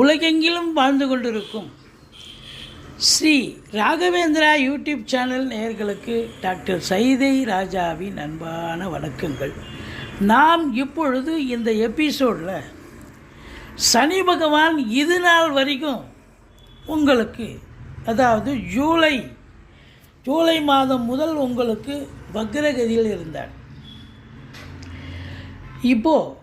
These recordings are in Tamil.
உலகெங்கிலும் வாழ்ந்து கொண்டிருக்கும். ஸ்ரீ ராகவேந்திரா யூடியூப் சேனல் நேயர்களுக்கு டாக்டர் சைதை ராஜாவின் அன்பான வணக்கங்கள். நாம் இப்பொழுது இந்த எபிசோடில் சனி பகவான் இது நாள் வரைக்கும் உங்களுக்கு அதாவது ஜூலை ஜூலை மாதம் முதல் உங்களுக்கு வக்ரகதியில் இருந்தார். இப்போது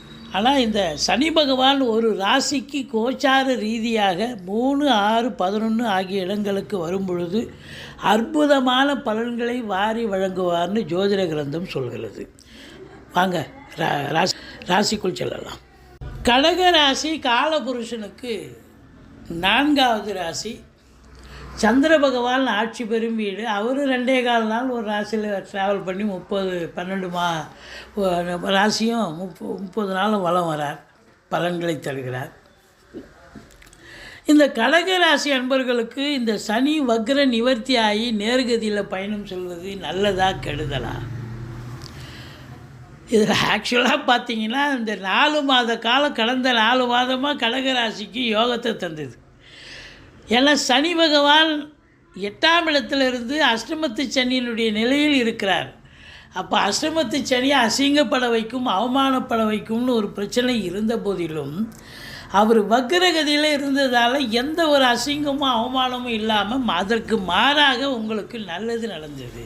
ஆனால் இந்த சனி பகவான் ஒரு ராசிக்கு கோச்சார ரீதியாக மூணு ஆறு பதினொன்று ஆகிய இடங்களுக்கு வரும் பொழுது அற்புதமான பலன்களை வாரி வழங்குவார்னு ஜோதிட கிரந்தம் சொல்கிறது. வாங்க ரா- ராசி ராசிக்குள் செல்லலாம். கடக ராசி காலபுருஷனுக்கு நான்காவது ராசி சந்திர பகவான் ஆட்சி பெறும் வீடு. அவர் ரெண்டே கால் நாள் ஒரு ராசியில் ட்ராவல் பண்ணி முப்பது பன்னெண்டு மா ராசியும் முப்ப முப்பது நாளும் வளம் வரார். பலன்களை தருகிறார். இந்த கடக ராசி அன்பர்களுக்கு இந்த சனி வக்ர நிவர்த்தி ஆகி நேர்கதியில் பயணம் செல்வது நல்லதா கெடுதலா? இதில் ஆக்சுவலாக பார்த்தீங்கன்னா இந்த நாலு மாத காலம் கடந்த நாலு மாதமாக கடகராசிக்கு யோகத்தை தந்தது. ஏன்னா சனி பகவான் எட்டாம் இடத்திலிருந்து அஷ்டமத்து சனியினுடைய நிலையில் இருக்கிறார். அப்போ அஷ்டமத்து சனியை அசிங்கப்பட வைக்கும் அவமானப்பட வைக்கும்னு ஒரு பிரச்சனை இருந்த போதிலும் அவர் வக்ரகதியில் இருந்ததால் எந்த ஒரு அசிங்கமும் அவமானமும் இல்லாமல் அதற்கு மாறாக உங்களுக்கு நல்லது நடந்தது.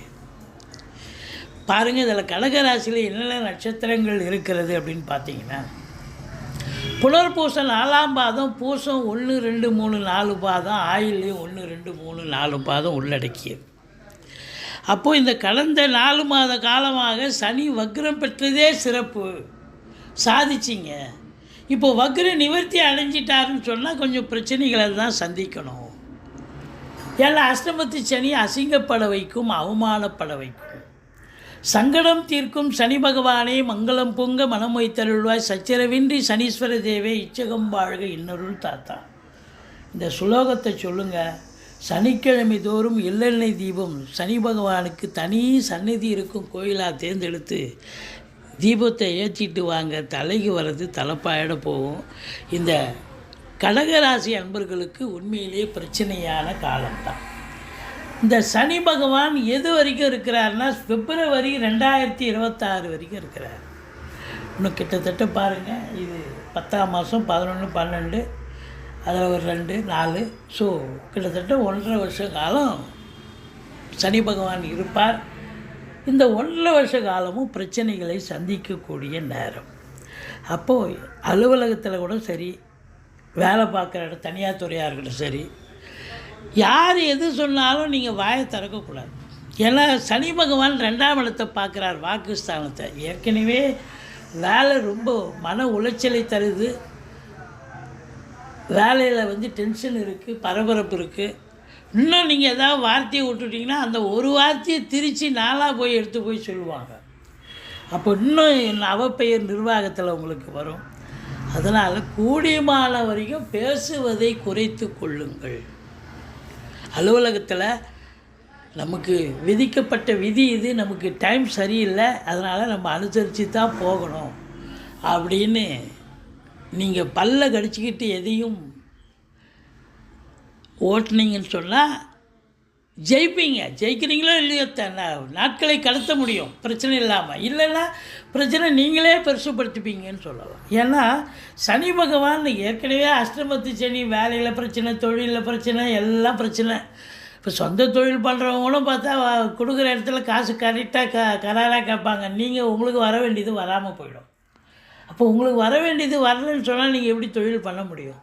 பாருங்கள் இதில் கடகராசியில் என்னென்ன நட்சத்திரங்கள் இருக்கிறது அப்படின்னு பார்த்தீங்கன்னா புனர்பூசம் நாலாம் பாதம் பூசம் ஒன்று ரெண்டு மூணு நாலு பாதம் ஆயிலையும் ஒன்று ரெண்டு மூணு நாலு பாதம் உள்ளடக்கியது. அப்போது இந்த கடந்த நாலு மாத காலமாக சனி வக்ரம் பெற்றதே சிறப்பு. சாதிச்சிங்க. இப்போ வக்ர நிவர்த்தி அடைஞ்சிட்டாருன்னு சொன்னால் கொஞ்சம் பிரச்சனைகளை தான் சந்திக்கணும். ஏன்னா அஷ்டமத்து சனி அசிங்கப்பட வைக்கும் அவமானப்பட வைக்கும். சங்கடம் தீர்க்கும் சனி பகவானே மங்களம் பொங்க மனம் வைத்தருள்வாய் சச்சரவின்றி சனீஸ்வர தேவே இச்சகம் வாழ்க இன்னொருள் தாத்தா. இந்த சுலோகத்தை சொல்லுங்கள் சனிக்கிழமை தோறும் எள்ளெண்ணெய் தீபம் சனி பகவானுக்கு தனி சந்நிதி இருக்கும் கோயிலாக தேர்ந்தெடுத்து தீபத்தை ஏற்றிட்டு வாங்க. தலைக்கு வர்றது தலைப்பாயிட போகும். இந்த கடகராசி அன்பர்களுக்கு உண்மையிலேயே பிரச்சனையான காலம்தான். இந்த சனி பகவான் எது வரைக்கும் இருக்கிறார்னா பிப்ரவரி ரெண்டாயிரத்தி இருபத்தாறு வரைக்கும் இருக்கிறார். இன்னும் கிட்டத்தட்ட பாருங்கள் இது பத்தாம் மாதம் பதினொன்று பன்னெண்டு அதில் ஒரு ரெண்டு நாலு. ஸோ கிட்டத்தட்ட ஒன்றரை வருஷ காலம் சனி பகவான் இருப்பார். இந்த ஒன்றரை வருஷ காலமும் பிரச்சனைகளை சந்திக்கக்கூடிய நேரம். அப்போது அலுவலகத்தில் கூட சரி வேலை பார்க்குற இடம் தனியார் துறையாக இருக்கட்டும் சரி யார் எது சொன்னாலும் நீங்கள் வாயை திறக்கக்கூடாது. ஏன்னா சனி பகவான் ரெண்டாம் இடத்தை பார்க்குறார் வாக்குஸ்தானத்தை. ஏற்கனவே வேலை ரொம்ப மன உளைச்சலை தருது. வேலையில் வந்து டென்ஷன் இருக்குது பரபரப்பு இருக்குது இன்னும் நீங்கள் ஏதாவது வார்த்தையை விட்டுட்டிங்கன்னா அந்த ஒரு வார்த்தையை திரித்து நாளாக போய் எடுத்து போய் சொல்லுவாங்க. அப்போ இன்னும் அவப்பெயர் நிர்வாகத்தில் உங்களுக்கு வரும். அதனால் கூடியமான வரைக்கும் பேசுவதை குறைத்து கொள்ளுங்கள். அலுவலகத்தில் நமக்கு விதிக்கப்பட்ட விதி இது நமக்கு டைம் சரியில்லை அதனால் நம்ம அனுசரித்து தான் போகணும். அப்படின்னு நீங்கள் பல்ல கடிச்சிக்கிட்டு எதையும் ஓட்டுனீங்கன்னு சொன்னால் ஜெயிப்பீங்க. ஜெயிக்கிறீங்களோ இல்லையோ நாட்களை கடத்த முடியும். பிரச்சனை இல்லாமல் இல்லைன்னா பிரச்சனை நீங்களே பெருசுப்படுத்திப்பீங்கன்னு சொல்லலாம். ஏன்னா சனி பகவான் ஏற்கனவே அஷ்டமத்து சனி வேலையில் பிரச்சனை தொழிலில் பிரச்சனை எல்லாம் பிரச்சனை. இப்போ சொந்த தொழில் பண்ணுறவங்களும் பார்த்தா கொடுக்குற இடத்துல காசு கரெக்டாக க கராராக கேட்பாங்க. நீங்கள் உங்களுக்கு வர வேண்டியது வராமல் போயிடும். அப்போ உங்களுக்கு வர வேண்டியது வரலன்னு சொன்னால் நீங்கள் எப்படி தொழில் பண்ண முடியும்?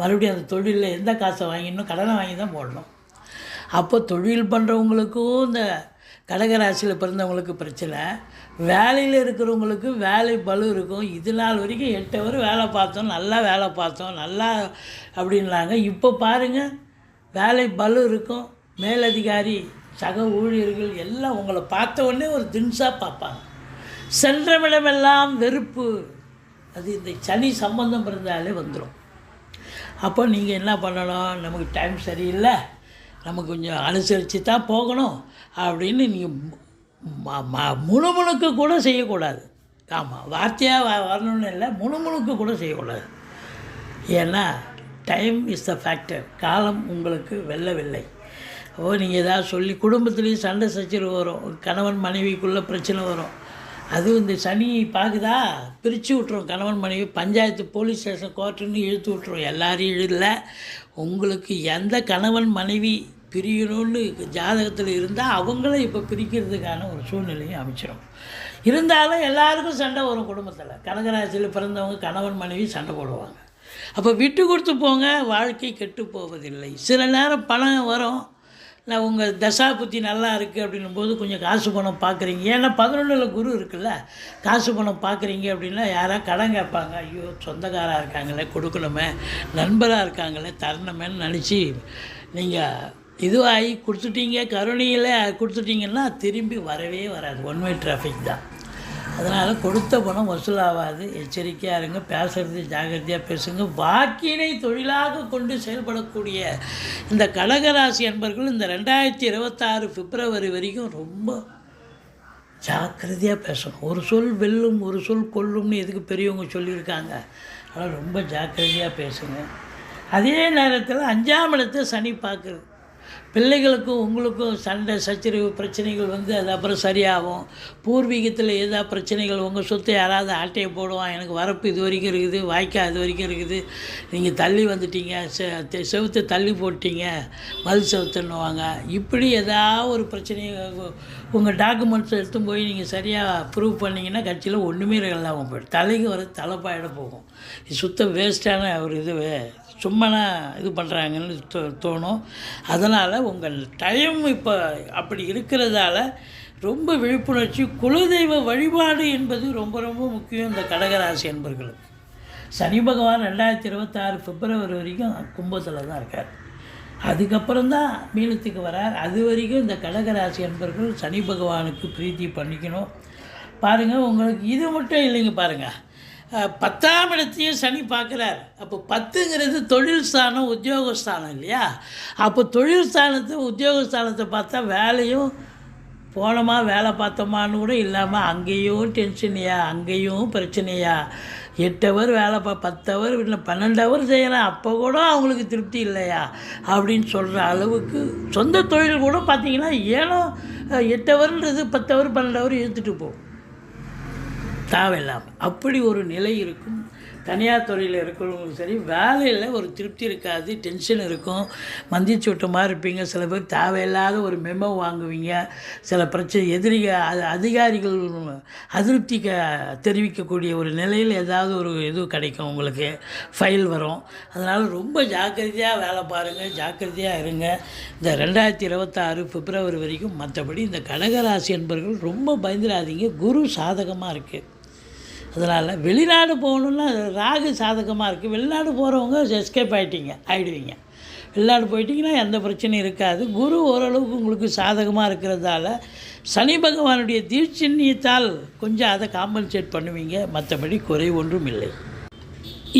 மறுபடியும் அந்த தொழிலில் எந்த காசை வாங்கிடணும் கடனை வாங்கி தான் போடணும். அப்போ தொழில் பண்ணுறவங்களுக்கும் இந்த கடகராசியில் பிறந்தவங்களுக்கு பிரச்சனை. வேலையில் இருக்கிறவங்களுக்கு வேலை பலு இருக்கும். இது நாள் வரைக்கும் எட்டு ஹவர் வேலை பார்த்தோம் நல்லா வேலை பார்த்தோம் நல்லா அப்படின்லாங்க இப்போ பாருங்கள் வேலை பலு இருக்கும். மேலதிகாரி சக ஊழியர்கள் எல்லாம் உங்களை பார்த்த உடனே ஒரு தின்ஸாக பார்ப்பாங்க. சென்றமிடமெல்லாம் வெறுப்பு. அது இந்த சனி சம்பந்தம் இருந்தாலே வந்துடும் அப்போ நீங்கள் என்ன பண்ணணும்? நமக்கு டைம் சரியில்லை. நம்ம கொஞ்சம் அனுசரித்து தான் போகணும் அப்படின்னு நீங்கள் முணுமுணுக்கு கூட செய்யக்கூடாது. ஆமாம் வார்த்தையாக வ வரணும்னு இல்லை முணுமுணுக்கு கூட செய்யக்கூடாது. ஏன்னா டைம் இஸ் த ஃபேக்டர் காலம் உங்களுக்கு வெல்லவில்லை. ஓ நீங்கள் ஏதாவது சொல்லி குடும்பத்துலேயும் சண்டை சச்சரவு வரும். கணவன் மனைவிக்குள்ளே பிரச்சனை வரும். அதுவும் இந்த சனி பார்க்குதா பிரித்து விட்ரும் கணவன் மனைவி பஞ்சாயத்து போலீஸ் ஸ்டேஷன் கோர்ட்டுன்னு இழுத்து விட்ரும் எல்லாரையும் இழுல உங்களுக்கு எந்த கணவன் மனைவி பிரியணும்னு ஜாதகத்தில் இருந்தால் அவங்கள இப்போ பிரிக்கிறதுக்கான ஒரு சூழ்நிலையும் அமைச்சிடும் இருந்தாலும் எல்லாருக்கும் சண்டை வரும் குடும்பத்தில். கனகராசியில் பிறந்தவங்க கணவன் மனைவி சண்டை போடுவாங்க. அப்போ விட்டு கொடுத்து போங்க வாழ்க்கை கெட்டு போவதில்லை. சில நேரம் பணம் வரும். நான் உங்கள் தசா புத்தி நல்லா இருக்குது அப்படின்னும் போது கொஞ்சம் காசு பணம் பார்க்குறீங்க ஏன்னா பதினொன்றில் குரு இருக்குல்ல. காசு பணம் பார்க்குறீங்க அப்படின்னா யாராவது கடன் கேட்பாங்க. ஐயோ சொந்தக்காராக இருக்காங்களே கொடுக்கணுமே. நண்பராக இருக்காங்களே தரணுமேன்னு நினச்சி நீங்கள் இதுவாகி கொடுத்துட்டீங்க கருணையில் கொடுத்துட்டீங்கன்னா திரும்பி வரவே வராது. ஒன் வே டிராஃபிக் தான். அதனால் கொடுத்த பணம் வசூலாகாது எச்சரிக்கையாக இருங்க பேசுகிறது ஜாகிரதையாக பேசுங்க. வாக்கினை தொழிலாக கொண்டு செயல்படக்கூடிய இந்த கடகராசி அன்பர்கள் இந்த ரெண்டாயிரத்தி இருபத்தாறு பிப்ரவரி வரைக்கும் ரொம்ப ஜாக்கிரதையாக பேசணும். ஒரு சொல் வெல்லும் ஒரு சொல் கொல்லும்னு எதுக்கு பெரியவங்க சொல்லியிருக்காங்க. அதனால் ரொம்ப ஜாக்கிரதையாக பேசுங்க. அதே நேரத்தில் அஞ்சாம் இடத்தை சனி பார்க்குறது பிள்ளைகளுக்கும் உங்களுக்கும் சண்டை சச்சரிவு பிரச்சனைகள் வந்து அது அப்புறம் சரியாகும். பூர்வீகத்தில் ஏதாவது பிரச்சனைகள் உங்கள் சொத்து யாராவது ஆட்டையை போடுவான் எனக்கு வரப்பு இது வரைக்கும் இருக்குது வாய்க்கால் இது வரைக்கும் இருக்குது. நீங்கள் தள்ளி வந்துட்டீங்க செ தெ- செவுத்தை தள்ளி போட்டீங்க மது செவுத்துன்னுவாங்க. இப்படி ஏதாவது ஒரு பிரச்சனையை உங்கள் டாக்குமெண்ட்ஸ் எடுத்து போய் நீங்கள் சரியாக ப்ரூவ் பண்ணிங்கன்னா கட்சியில் ஒன்றுமே இல்லாமல் போய்டும். தலைக்கு வர தலைப்பாயிட போகும். இது சுத்த வேஸ்ட்டான ஒரு இது சும்மனா இது பண்ணுறாங்கன்னு தோ தோணும். அதனால் உங்கள் டைம் இப்போ அப்படி இருக்கிறதால ரொம்ப விழிப்புணர்ச்சி குலதெய்வ வழிபாடு என்பது ரொம்ப ரொம்ப முக்கியம் இந்த கடகராசி என்பர்களுக்கு. சனி பகவான் ரெண்டாயிரத்தி இருபத்தாறு பிப்ரவரி வரைக்கும் கும்பத்தில் தான் இருக்கார். அதுக்கப்புறம் தான் மீனத்துக்கு வரார். அது வரைக்கும் இந்த கடகராசி என்பர்கள் சனி பகவானுக்கு பிரீத்தி பண்ணிக்கணும். பாருங்கள் உங்களுக்கு இது மட்டும் இல்லைங்க பாருங்கள் பத்தாம் இடத்தையும் சனி பார்க்குறார். அப்போ பத்துங்கிறது தொழில் ஸ்தானம் உத்தியோகஸ்தானம் இல்லையா? அப்போ தொழில் ஸ்தானத்தை உத்தியோகஸ்தானத்தை பார்த்தா வேலையும் போனோமா வேலை பார்த்தோமான்னு கூட இல்லாமல் அங்கேயும் டென்ஷனையா அங்கேயும் பிரச்சனையா? எட்டு ஹவர் வேலை பா பத்து ஹவர் இல்லை பன்னெண்டு ஹவர் செய்கிறேன் அப்போ கூட அவங்களுக்கு திருப்தி இல்லையா? அப்படின்னு சொல்கிற அளவுக்கு சொந்த தொழில் கூட பார்த்திங்கன்னா ஏனோ எட்டு ஹவர்ன்றது பத்து ஹவர் பன்னெண்டு ஹவர் இழுத்துட்டு போகும். தேவையில்லாமல் அப்படி ஒரு நிலை இருக்கும். தனியார் துறையில் இருக்கிறவங்களுக்கும் சரி வேலையில் ஒரு திருப்தி இருக்காது டென்ஷன் இருக்கும். மந்திச்சூட்டமாக இருப்பீங்க. சில பேர் தேவையில்லாத ஒரு மெமோ வாங்குவீங்க. சில பிரச்சனை எதிரிக அது அதிகாரிகள் அதிருப்தி க தெரிவிக்கக்கூடிய ஒரு நிலையில் ஏதாவது ஒரு இது கிடைக்கும் உங்களுக்கு. ஃபைல் வரும். அதனால் ரொம்ப ஜாக்கிரதையாக வேலை பாருங்கள் ஜாக்கிரதையாக இருங்க. இந்த ரெண்டாயிரத்தி இருபத்தாறு பிப்ரவரி வரைக்கும் மற்றபடி இந்த கடகராசி என்பவர்கள் ரொம்ப பயந்துடாதீங்க. குரு சாதகமாக இருக்குது அதனால் வெளிநாடு போகணுன்னா ராகு சாதகமாக இருக்குது வெளிநாடு போகிறவங்க எஸ்கேப் ஆகிட்டீங்க ஆகிடுவீங்க வெளிநாடு போயிட்டீங்கன்னா எந்த பிரச்சனையும் இருக்காது. குரு ஓரளவுக்கு உங்களுக்கு சாதகமாக இருக்கிறதால சனி பகவானுடைய தீட்சண்யத்தால் கொஞ்சம் அதை காம்பன்சேட் பண்ணுவீங்க. மற்றபடி குறை ஒன்றும் இல்லை.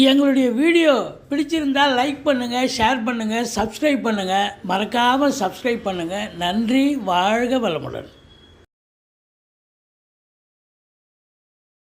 எங்களுடைய வீடியோ பிடிச்சிருந்தால் லைக் பண்ணுங்கள் ஷேர் பண்ணுங்கள் சப்ஸ்கிரைப் பண்ணுங்கள் மறக்காமல் சப்ஸ்கிரைப் பண்ணுங்கள் நன்றி வாழ்க வளமுடன்.